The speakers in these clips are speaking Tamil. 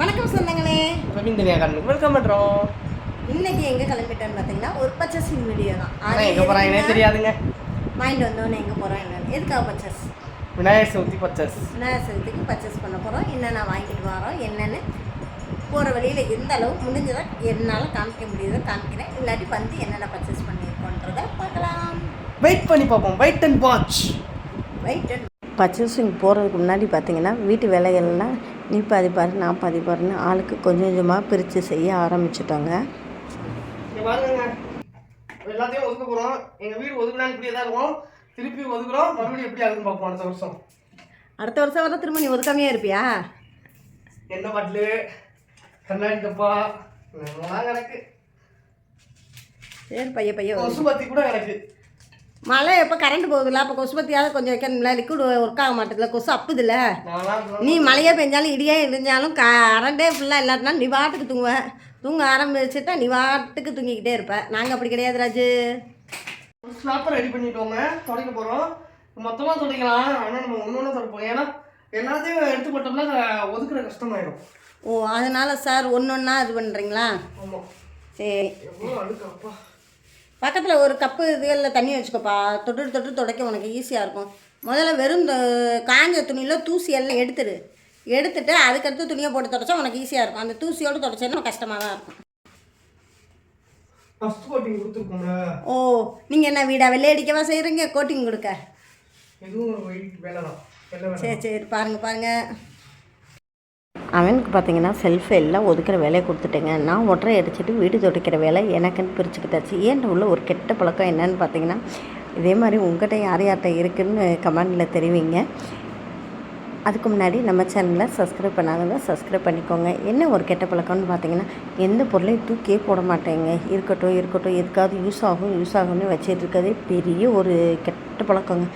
வணக்கம் சொந்தங்களே. ரவீந்திரியா கார்டனுக்கு வெல்கம் பண்ணுறோம் இன்னைக்கு எங்க கிளம்பிட்டோன்னு பார்த்தீங்கன்னா ஒரு பர்ச்சேசிங் வீடியோ தான். ஆனால் எங்கே போகிறாங்கன்னே தெரியாதுங்க. மைண்ட் வந்தோடனே எங்கே போகிறோம் என்னன்னு. எதுக்காக பர்ச்சேஸ் விநாயகர் சதுர்த்தி பர்ச்சஸ் விநாயகர் சதுர்த்திக்கு பர்ச்சேஸ் பண்ண போகிறோம் என்னென்ன வாங்கிட்டு வரோம் என்னென்னு. போகிற வழியில் எந்த அளவு முடிஞ்சதை என்னால் காமிக்க முடியுதோ காமிக்கிறேன். இல்லாட்டி வந்து என்னென்ன பர்ச்சேஸ் பண்ணியிருக்கோன்றதை பார்க்கலாம். வெயிட் பண்ணி பார்ப்போம். Wait and watch right purchasing போகிறதுக்கு முன்னாடி பார்த்தீங்கன்னா வீட்டு வேலைகள்லாம் நீ பாதி பாரு நான் பாதி பாருன்னு ஆளுக்கு கொஞ்சம் கொஞ்சமாக பிரித்து செய்ய ஆரம்பிச்சிட்டோங்க. எல்லாத்தையும் ஒதுக்க போகிறோம் எங்கள் வீடு ஒதுக்குனாலும் இப்படியே தான் இருக்கும். திருப்பி ஒதுக்குறோம். மறுபடியும் எப்படி ஆகுதுன்னு பார்ப்போம் அடுத்த வருஷம். அடுத்த வருஷம் வர திரும்ப நீ ஒதுக்காமையே இருப்பியா? எண்ணெய் பாட்டிலு? கண்ணாடி டப்பா? கிடக்கு. சரி பைய பைய. கொசு பத்தி கூட கிடக்கு. மழை எப்போ கரண்ட் போகுதுல்ல அப்போ கொசு பத்தியாவது கொஞ்சம் வைக்கணும்ல? லிக்விட் ஒர்க் ஆக மாட்டேதுல? கொசு அப்புதுல? நான்லாம் நீ மழையே பெஞ்சாலும் இடியே இடிஞ்சாலும் கரண்டே ஃபுல்லாக இல்லாட்டினா நீ பாட்டுக்கு தூங்குவ. தூங்க ஆரம்பிச்சுட்டா நீ பாட்டுக்கு தூங்கிக்கிட்டே இருப்ப. நாங்கள் அப்படி கிடையாது ராஜு. ஸ்லாப்பர் ரெடி பண்ணிட்டோங்க. துடைக்க போகிறோம் மொத்தமாக துடைக்கலாம். ஆனால் நம்ம ஒன்று ஒன்று துடைப்போம். ஏன்னா எல்லாத்தையும் எடுத்து போட்டோம்னா ஒதுக்குற கஷ்டமாயிடும் ஓ அதனால் சார் ஒன்று ஒன்றா இது பண்ணுறீங்களா ஆமாம் சரி. பக்கத்தில் ஒரு கப்பு இதுகளில் தண்ணி வச்சுக்கோப்பா. தொட்டு தொட்டு துடைக்க உனக்கு ஈஸியாக இருக்கும். முதல்ல வெறும் காஞ்ச துணியில் தூசி எல்லாம் எடுத்துரு எடுத்துட்டு அதுக்கடுத்து துணியை போட்டு துடைச்சா உனக்கு ஈஸியாக இருக்கும். அந்த தூசியோடு துடைச்சேன்னா கஷ்டமாக தான் இருக்கும். ஓ நீங்கள் என்ன வீடா வெள்ளை அடிக்கவா செய்கிறீங்க கோட்டிங் கொடுக்க. சரி சரி பாருங்கள் பாருங்கள் அவனுக்கு பார்த்தீங்கன்னா செல்ஃப் எல்லாம் ஒதுக்கிற வேலையை கொடுத்துட்டேங்க. நான் ஒற்றை அடிச்சுட்டு வீடு துடைக்கிற வேலை எனக்குன்னு பிரிச்சுக்கிட்டாச்சு. ஏன் உள்ள ஒரு கெட்ட பழக்கம் என்னன்னு பார்த்தீங்கன்னா இதே மாதிரி உங்கள்கிட்ட யார் யார்கிட்ட இருக்குன்னு கமெண்டில் தெரிவிங்க. அதுக்கு முன்னாடி நம்ம சேனலை சப்ஸ்கிரைப் பண்ணாதவங்க சப்ஸ்கிரைப் பண்ணிக்கோங்க. என்ன ஒரு கெட்ட பழக்கம்னு பார்த்தீங்கன்னா எந்த பொருளையும் தூக்கியே போட மாட்டேங்க. இருக்கட்டும் இருக்கட்டும் எதுக்காவது யூஸ் ஆகும் யூஸ் ஆகும்னு வச்சுட்டு இருக்கிறதே பெரிய ஒரு கெட்ட பழக்கங்க.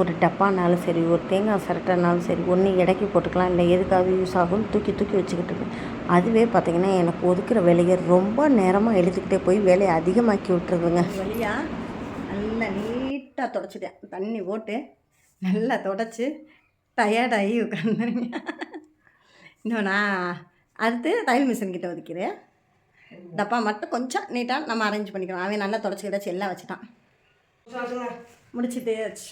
ஒரு டப்பானாலும் சரி ஒரு தேங்காய் சிரட்டைனாலும் சரி ஒன்று இடைக்கி போட்டுக்கலாம். இல்லை எதுக்காவது யூஸ் ஆகும்னு தூக்கி தூக்கி வச்சுக்கிட்டு இருக்கேன் அதுவே பார்த்தீங்கன்னா எனக்கு ஒதுக்குற வேலையை ரொம்ப நேரமாக எழுதுக்கிட்டே போய் வேலையை அதிகமாக்கி விட்டுருதுங்க. வழியாக நல்லா நீட்டாக தொடச்சிட்டேன். தண்ணி போட்டு நல்லா தொடச்சி டயர்டாகி உட்காந்துருங்க இன்னும் நான் அடுத்து தையல் மிஷின் கிட்ட ஒதுக்கிறேன். டப்பா மட்டும் கொஞ்சம் நீட்டாக நம்ம அரேஞ்ச் பண்ணிக்கலாம். அவன் நல்லா தொடச்சி கிடச்சி எல்லாம் வச்சுட்டான். முடிச்சுட்டே வச்சு.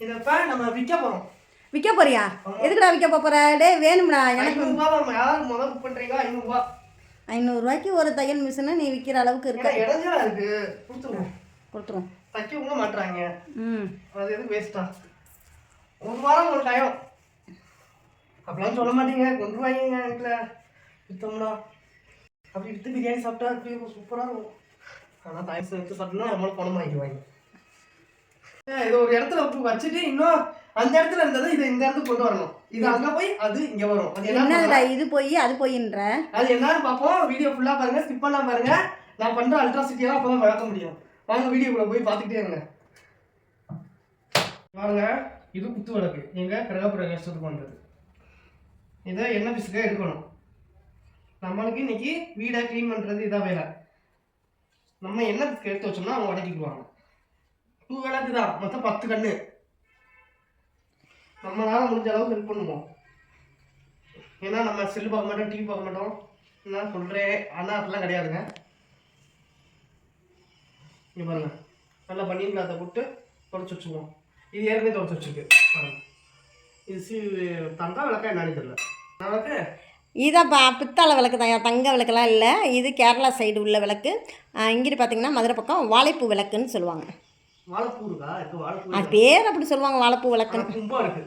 இதை இப்போ நம்ம விற்க போகிறோம் விற்க போறியா? எதுக்குடா விற்க போகிற டே வேணும்டா எனக்கு யாராவது முதல் புக் பண்ணுறீங்களோ ஐநூறுரூவா ஐநூறுரூவாய்க்கு ஒரு தையல் மிஷினை நீ விற்கிற அளவுக்கு இருக்க. ஏன்னா இடைஞ்சலா இருக்கு. கொடுத்துருவோம் கொடுத்துரும். தைக்க கூட மாட்டுறாங்க ம். அது எதுக்கு வேஸ்ட்டா ஒரு வாரம் ஒரு டைம் அப்படிலாம் சொல்ல மாட்டீங்க. கொண்டு வாங்க வீட்டில் விற்றோம்னா அப்படி விற்று பிரியாணி சாப்பிட்டா அப்படியே சூப்பராக இருக்கும். ஆனால் தாய் வச்சு சாப்பிட்டோம்னா நம்மளும் பணம் வாங்கிக்குவாங்க ஏன் இது ஒரு இடத்துல வச்சுட்டு இன்னும் அந்த இடத்துல இருந்ததை இதை இந்த இடத்துக்கு கொண்டு வரணும். இது அங்கே போய் அது இங்கே வரும். அது என்ன என்னடா இது போய் அது போயின்ற? அது என்னன்னு பார்ப்போம். வீடியோ ஃபுல்லாக பாருங்க. ஸ்கிப் பண்ணாம பாருங்க. நான் பண்ற அல்ட்ராசிட்டியெல்லாம் அப்போ தான் வளர்க்க முடியும். வாங்க வீடியோக்குள்ள போய் பார்த்துக்கிட்டே இருங்க. வாங்க. இது குத்து விளக்கு எங்க? கிரகப்புற கஷ்டத்துக்கு பண்ணுறது இதை என்ன பிசுக்காக எடுக்கணும்? நம்மளுக்கு இன்னைக்கு வீடை க்ளீன் பண்ணுறது இதான் வேலை. நம்ம என்ன எடுத்து வச்சோம்னா அவங்க உடக்கிக்குவாங்க. விளக்கு தான் மொத்தம் பத்து கண்ணு. நம்மளால் முடிஞ்ச அளவுக்கு ஹெல்ப் பண்ணுவோம். ஏன்னா நம்ம செல்லு பார்க்க மாட்டோம் டிவி பார்க்க மாட்டோம். நான் சொல்கிறேன் ஆனால் அதெல்லாம் கிடையாதுங்க. இங்கே பாருங்க. நல்லா பன்னீர் கிளாத்தை போட்டு தொடச்சி வச்சுக்குவோம் இது ஏற்கனவே தொடச்சி வச்சுருக்கு. பாருங்க. இது சி தந்தா விளக்கா என்னன்னு தெரியல. விளக்கு இதாப்பா பித்தளை விளக்கு தான். தங்க விளக்குலாம் இல்லை. இது கேரளா சைடு உள்ள விளக்கு. இங்கிட்டு பார்த்தீங்கன்னா மதுரை பக்கம் வாழைப்பூ விளக்குன்னு சொல்லுவாங்க. இப்போ வாழைப்பூ அது பேர் அப்படி சொல்லுவாங்க வாழைப்பூ விளக்குன்னு கும்பா இருக்கு.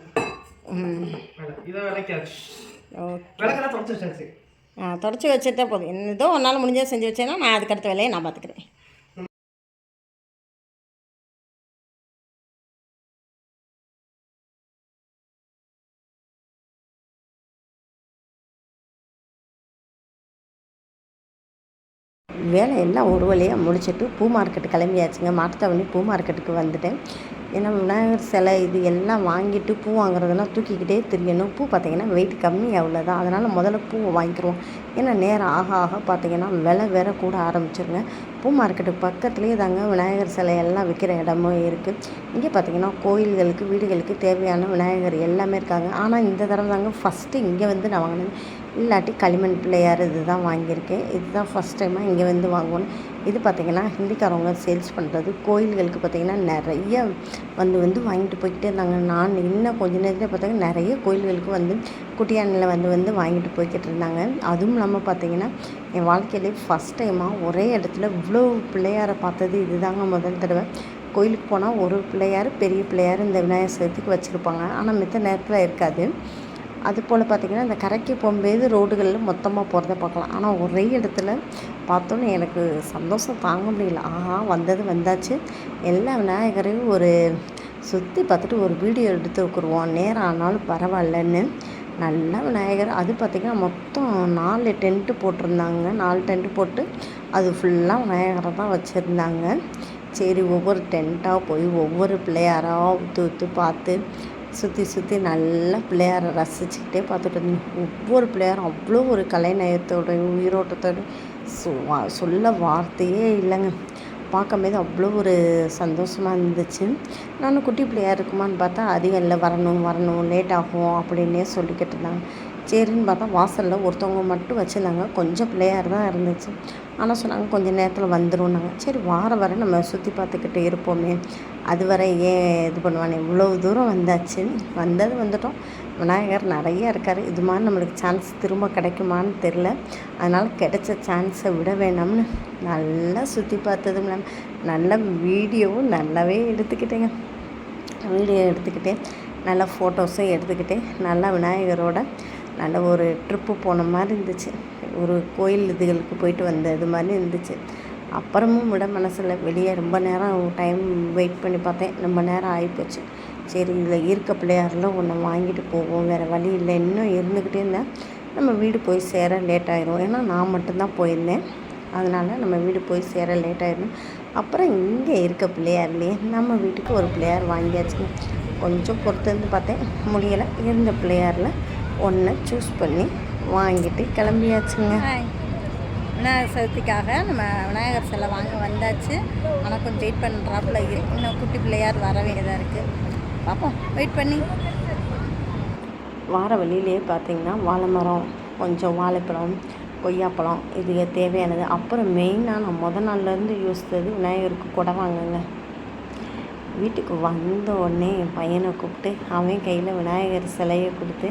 தொடச்சி வச்சுட்டா போதும். என்ன ஏதோ ஒன்றால் முடிஞ்சதை செஞ்சு வச்சேன்னா நான் அதுக்கு அடுத்த வேலையை நான் பார்த்துக்கிறேன். வேலை எல்லாம் ஒரு வழியாக முடிச்சுட்டு பூ மார்க்கெட்டு கிளம்பியாச்சுங்க. மாட்டுத்தாவணி பூ மார்க்கெட்டுக்கு வந்துட்டேன். ஏன்னா விநாயகர் சிலை இது எல்லாம் வாங்கிட்டு பூ வாங்குறதெல்லாம் தூக்கிக்கிட்டே திரியணும். பூ பார்த்திங்கன்னா வெயிட் கம்மியாக அவ்வளோதான் அதனால் முதல்ல பூவை வாங்கிக்கிறோம் ஏன்னா நேரம் ஆக ஆக பார்த்திங்கன்னா விலை வேற கூட ஆரம்பிச்சிருங்க. பூ மார்க்கெட்டு பக்கத்துலேயே தாங்க விநாயகர் சிலை எல்லாம் விற்கிற இடமும் இருக்குது இங்கே பார்த்திங்கன்னா கோயில்களுக்கு வீடுகளுக்கு தேவையான விநாயகர் எல்லாமே இருக்காங்க. ஆனால் இந்த தடவை தாங்க ஃபஸ்ட்டு இங்கே வந்து நான் வாங்கினேன் இல்லாட்டி களிமண் பிள்ளையார் இது தான் வாங்கியிருக்கேன். இதுதான் ஃபஸ்ட் டைமாக இங்கே வந்து வாங்கணும் இது பார்த்திங்கன்னா ஹிந்திக்காரவங்க சேல்ஸ் பண்ணுறது கோயில்களுக்கு பார்த்திங்கன்னா நிறைய வந்து வந்து வாங்கிட்டு போய்கிட்டே இருந்தாங்க. நான் இன்னும் கொஞ்ச நேரத்தில் பார்த்தீங்கன்னா நிறைய கோயில்களுக்கு வந்து குட்டியானில் வந்து வந்து வாங்கிட்டு போய்கிட்டு இருந்தாங்க. அதுவும் இல்லாமல் பார்த்திங்கன்னா என் வாழ்க்கையிலே ஃபஸ்ட் டைமாக ஒரே இடத்துல இவ்வளோ பிள்ளையாரை பார்த்தது. இதுதாங்க முதல் தடவை. கோயிலுக்கு போனால் ஒரு பிள்ளையார் பெரிய பிள்ளையார் இந்த விநாயகர் சதுர்த்திக்கு வச்சுருப்பாங்க. ஆனால் மித்த நேரத்தில் இருக்காது. அது போல் பார்த்திங்கன்னா இந்த கரைக்கு போகும்போது ரோடுகளில் மொத்தமாக போகிறத பார்க்கலாம் ஆனால் ஒரே இடத்துல பார்த்தோன்னே எனக்கு சந்தோஷம் தாங்க முடியல. ஆஹா வந்தது வந்தாச்சு. எல்லா விநாயகரையும் ஒரு சுற்றி பார்த்துட்டு ஒரு வீடியோ எடுத்து வைக்குருவோம் நேரம் ஆனாலும் பரவாயில்லன்னு. நல்ல விநாயகர். அது பார்த்திங்கன்னா மொத்தம் நாலு டென்ட்டு போட்டிருந்தாங்க. நாலு டென்ட்டு போட்டு அது ஃபுல்லாக விநாயகரை தான் வச்சுருந்தாங்க. சரி ஒவ்வொரு டென்ட்டாக போய் ஒவ்வொரு பிள்ளையாராக ஊற்று ஊற்று பார்த்து சுற்றி சுற்றி நல்லா பிள்ளையாரை ரசிச்சுக்கிட்டே பார்த்துட்டு இருந்தேன். ஒவ்வொரு பிள்ளையாரும் அவ்வளோ ஒரு கலைநயத்தோட உயிரோட்டத்தோட வா- சொல்ல வார்த்தையே இல்லைங்க. பார்க்கும்போது அவ்வளோ ஒரு சந்தோஷமாக இருந்துச்சு. நானும் குட்டி பிள்ளையார் இருக்குமான்னு பார்த்தா அதிகம் இல்லை வரணும் வரணும் லேட் ஆகும் அப்படின்னே சொல்லிக்கிட்டு இருந்தாங்க. சரின்னு பார்த்தா வாசலில் ஒருத்தவங்க மட்டும் வச்சுருந்தாங்க. கொஞ்சம் பிள்ளையார் தான் இருந்துச்சு. ஆனால் சொன்னாங்க கொஞ்சம் நேரத்தில் வந்துடும்னாங்க சரி வார வர நம்ம சுற்றி பார்த்துக்கிட்டு இருப்போமே. அது வரை ஏன் இது பண்ணுவானே? இவ்வளோ தூரம் வந்தாச்சு. வந்தது வந்துட்டோம். விநாயகர் நிறைய இருக்கார். இது மாதிரி நம்மளுக்கு சான்ஸ் திரும்ப கிடைக்குமான்னு தெரில அதனால் கிடைச்ச சான்ஸை விட வேணாம்னு நல்லா சுற்றி பார்த்ததும் மேம். நல்ல வீடியோவும் நல்லாவே எடுத்துக்கிட்டேங்க. வீடியோ எடுத்துக்கிட்டே நல்லா ஃபோட்டோஸும் எடுத்துக்கிட்டே நல்லா விநாயகரோட நல்ல ஒரு ட்ரிப்பு போன மாதிரி இருந்துச்சு. ஒரு கோயில் இதுகளுக்கு போயிட்டு வந்த இது மாதிரி இருந்துச்சு. அப்புறமும் விட மனசில் வெளியே ரொம்ப நேரம் டைம் வெயிட் பண்ணி பார்த்தேன். ரொம்ப நேரம் ஆகிப்போச்சு சரி இதில் இருக்க பிள்ளையாரெலாம் ஒன்று வாங்கிட்டு போவோம். வேறு வழி இல்லை. இன்னும் இருந்துக்கிட்டே இருந்தேன் நம்ம வீடு போய் சேர லேட் ஆயிரும். ஏன்னா நான் மட்டும்தான் போயிருந்தேன். அதனால் நம்ம வீடு போய் சேர லேட் ஆயிடும் அப்புறம் இங்கே இருக்க பிள்ளையார்லேயே நம்ம வீட்டுக்கு ஒரு பிள்ளையார் வாங்கியாச்சுங்க கொஞ்சம் பொறுத்து வந்து பார்த்தேன். முடியலை. இருந்த பிள்ளையாரில் ஒன்றை சூஸ் பண்ணி வாங்கிட்டு கிளம்பியாச்சுங்க. விநாயகர் சதுர்த்திக்காக நம்ம விநாயகர் சிலை வாங்க வந்தாச்சு. ஆனால் கொஞ்சம் வெயிட் பண்ணுறாப்புல இருக்கு. இன்னும் குட்டி பிள்ளையார் வர வேண்டியதாக இருக்குது பார்ப்போம் வெயிட் பண்ணி. வார வழியிலே பார்த்தீங்கன்னா வாழை மரம் கொஞ்சம் வாழைப்பழம் கொய்யாப்பழம் இது தேவையானது. அப்புறம் மெயினாக நான் முத நாள்லேருந்து யோசித்தது விநாயகருக்கு கொடை வாங்குங்க. வீட்டுக்கு வந்த உடனே என் பையனை கூப்பிட்டு அவன் கையில் விநாயகர் சிலையை கொடுத்து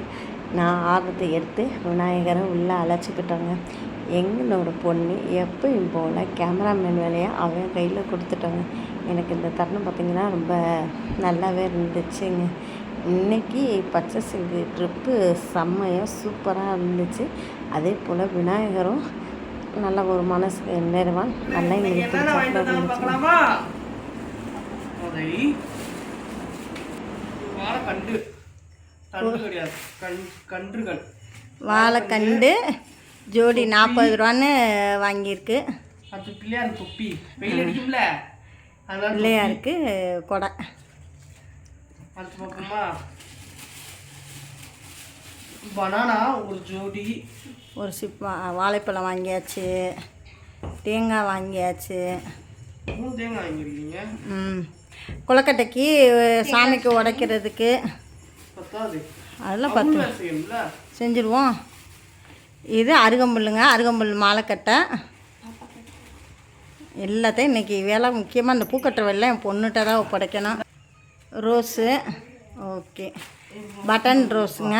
நான் ஆர்வத்தை எடுத்து விநாயகரை உள்ளே அழைச்சிக்கிட்டோங்க எங்களோட பொண்ணு எப்பயும் போல் கேமராமேன் வேலையை அவன் கையில் கொடுத்துட்டோங்க. எனக்கு இந்த தருணம் பார்த்திங்கன்னா ரொம்ப நல்லாவே இருந்துச்சுங்க. இன்னைக்கு பச்சை சிங்கு ட்ரிப்பு செம்மையாக சூப்பராக இருந்துச்சு. அதே போல் விநாயகரும் நல்ல ஒரு மனசு நிறைவான் நல்லா எங்களுக்கு என்னென்ன அதை வாழைக்கண்டு கண்டு கிடையாது. கண் கன்றுகள். வாழைக்கண்டு ஜோடி நாற்பது ரூபான்னு வாங்கியிருக்கு. அது பிள்ளையார் தொப்பி. வெயில் அடிக்கும்ல. அதனால பிள்ளையாருக்கு கொடை. அது பார்ப்போமா பனானா ஒரு ஜோடி. ஒரு சிப் வாழைப்பழம் வாங்கியாச்சு. தேங்காய் வாங்கியாச்சு. மூணு தேங்காய் வாங்கியிருக்கீங்க. ம். கொலக்கட்டைக்கு சாமிக்கு உடைக்கிறதுக்கு. அதெல்லாம் பத்து. செஞ்சுருவோம். இது அருகம்புல்லுங்க அருகம்புல் மாலைக்கட்டை. எல்லாத்தையும் இன்றைக்கி வேலை முக்கியமாக இந்த பூக்கட்டுற வேலை என் பொண்ணுகிட்ட தான் ஒப்படைக்கணும். Rose okay. பட்டன் ரோஸுங்க.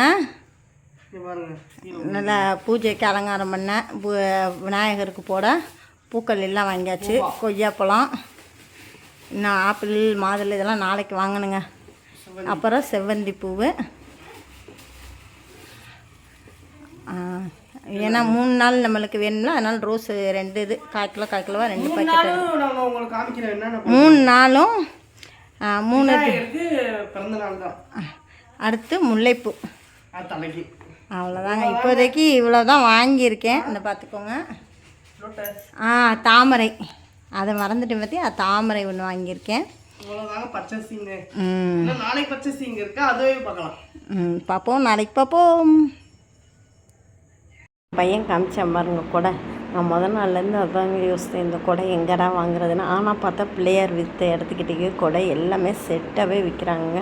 நல்லா பூஜைக்கு அலங்காரம் பண்ண பூ விநாயகருக்கு போட பூக்கள் எல்லாம் வாங்கியாச்சு. கொய்யாப்பழம் இன்னும் ஆப்பிள் மாதுளை இதெல்லாம் நாளைக்கு வாங்கணுங்க. அப்புறம் செவ்வந்தி பூவு. ஏன்னா மூணு நாள் நம்மளுக்கு வேணும்ல அதனால் ரோஸு ரெண்டு இது கால் கிலோ கால் கிலோவா ரெண்டு மூணு பாக்கெட் மூணு நாளும் மூணு அடுத்து முல்லைப்பூ. அவ்வளோதாங்க இப்போதைக்கு இவ்வளோ தான் வாங்கியிருக்கேன். இந்த பார்த்துக்கோங்க. ஆ தாமரை. அதை மறந்துட்டு பற்றி தாமரை ஒன்று வாங்கியிருக்கேன். இவ்வளோதாங்க பர்ச்சேசிங் ம். இன்னும் நாளைக்கு பர்ச்சேசிங் இருக்கு அதுவே பார்க்கலாம். பார்ப்போம். நாளைக்கு பார்ப்போம். பையன் காமிச்சேன் பாருங்க கொடை. நான் முத நாள்லேருந்து அதாங்க யோசித்தேன் இந்த கொடை எங்கடா வாங்குறதுன்னு. ஆனால் பார்த்தா பிள்ளையார் விற்ற இடத்துக்கிட்டேயே கொடை எல்லாமே செட்டாகவே விற்கிறாங்க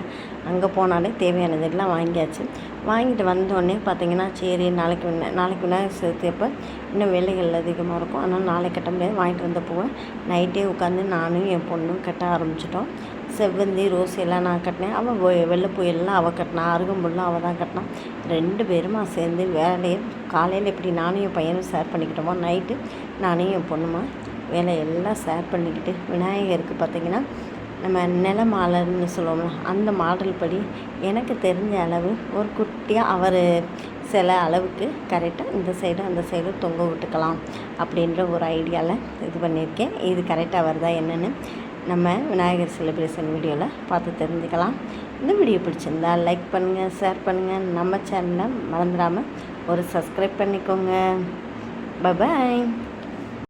அங்கே போனாலே தேவையானது எல்லாம் வாங்கியாச்சு. வாங்கிட்டு வந்தோடனே பார்த்தீங்கன்னா சரி நாளைக்கு நாளைக்கு விநாயகர் சேர்த்தப்போ இன்னும் வேலைகள் அதிகமாக இருக்கும். ஆனால் நாளைக்கு கட்ட முடியாது. வாங்கிட்டு வந்த போவேன் நைட்டே உட்காந்து நானும் என் பொண்ணும் கட்ட ஆரம்பிச்சிட்டோம். செவ்வந்தி ரோஸ் எல்லாம் நான் கட்டினேன். அவள் வெள்ளைப்பூ எல்லாம் அவள் கட்டினா அருகம்புல்லாம் அவள் தான் கட்டினான் ரெண்டு பேருமா சேர்ந்து வேலையை காலையில் எப்படி நானும் என் பையனும் ஷேர் பண்ணிக்கிட்டோமா நைட்டு நானும் என் பொண்ணுமா வேலையெல்லாம் ஷேர் பண்ணிக்கிட்டு விநாயகருக்கு பார்த்திங்கன்னா நம்ம நில மாலர்னு சொல்லுவோம்ல அந்த மாடல் படி எனக்கு தெரிஞ்ச அளவு ஒரு குட்டியாக அவர் சில அளவுக்கு கரெக்டாக இந்த சைடு அந்த சைடு தொங்க விட்டுக்கலாம் அப்படின்ற ஒரு ஐடியாவில் இது பண்ணியிருக்கேன். இது கரெக்டாக வருதா என்னென்னு நம்ம விநாயகர் செலிப்ரேஷன் வீடியோவில் பார்த்து தெரிஞ்சுக்கலாம். இந்த வீடியோ பிடிச்சிருந்தா லைக் பண்ணுங்கள் ஷேர் பண்ணுங்கள் நம்ம சேனலை மறந்துடாமல் ஒரு சப்ஸ்கிரைப் பண்ணிக்கோங்க. பபாய்